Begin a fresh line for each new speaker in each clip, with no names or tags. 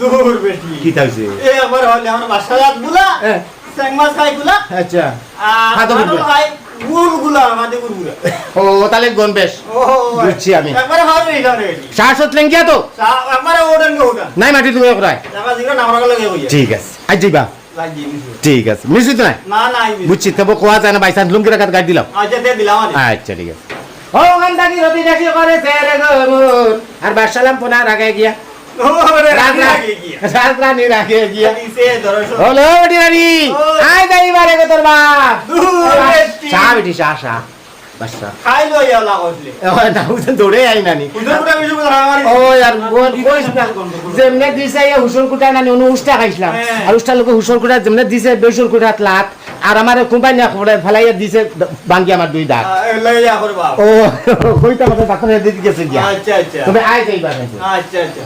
দূর বেটি
কি থাকছে?
এ আমার হলে আমার বাসা রাতগুলা। খাই গুলা
আচ্ছা।
আর
খাতো গুলা।
খাই গুলগুলা গুলগুলা
ও তাহলে গন বেশ।
ও
বুঝছি আমি।
একবারে বেটি
শ্বাসত লেঙ্গিয়া তো?
সা- একবারে ওডেন গে ওডেন।
নাই মাটি তুমি
নামরা লাগে
ঠিক আছে। আজ যাইবা?
লাগি
ঠিক আছে। নাই?
না না
বুঝছি তবে কোয়া যায় না বাইসান লুঙ্গি রাখাত গাড়ি দিলাম।
আচ্ছা তে দিলাম
আচ্ছা ঠিক আছে। ও গান্দাকি রবি দাসি করে সেরে গমুন আর বাসালাম পুনা রাগে গিয়া। গিয়া। হলো বেটি রানি গো তোর বাপ। চা বেটি চা চা। যেমনে দিছে কুটা নানি উষ্টা খাইছিলাম। আর উষ্টা লোকে হুসুর কুটা যেমনে দিছে বেসুর কুটা লাত আর আমার কোম্পানি ফেলাইয়া দিছে ভাঙ্গি আমার দুই দাঁত। ও কইতা মতো ডাক্তার দিতে গেছে গিয়া। তুমি আয় যাইবা
আচ্ছা আচ্ছা।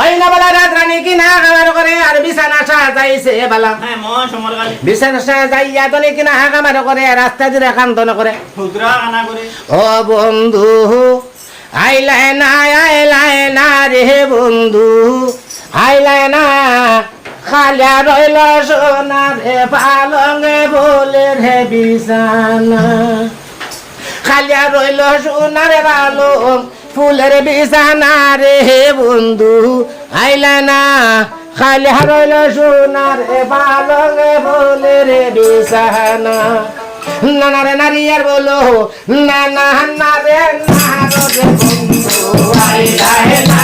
ওই না বলা রাত রানী কি না খাবার করে আর বিছানা সাজাইছে বালা।
হ্যাঁ মন সমর গালি।
বিছানা সাজাইয়া তো নাকি না হাকামার করে রাস্তা দিয়ে কান্দন করে।
খুদরা খানা করে।
ও বন্ধু আইলাই না আইলাই না রে বন্ধু আইলাই না খালিয়া রইল সোনা রে পালঙ্গে বলে রে বিছানা। খালিয়া রইল সোনার পালং ফুলের বিছানা রে হে বন্ধু, আইলা না। খালি রইল সোনার এ বলে ফুলের বিছানা। নানা রে নারিয়ার বলো না না না রে না রে বন্ধু, আইলা না।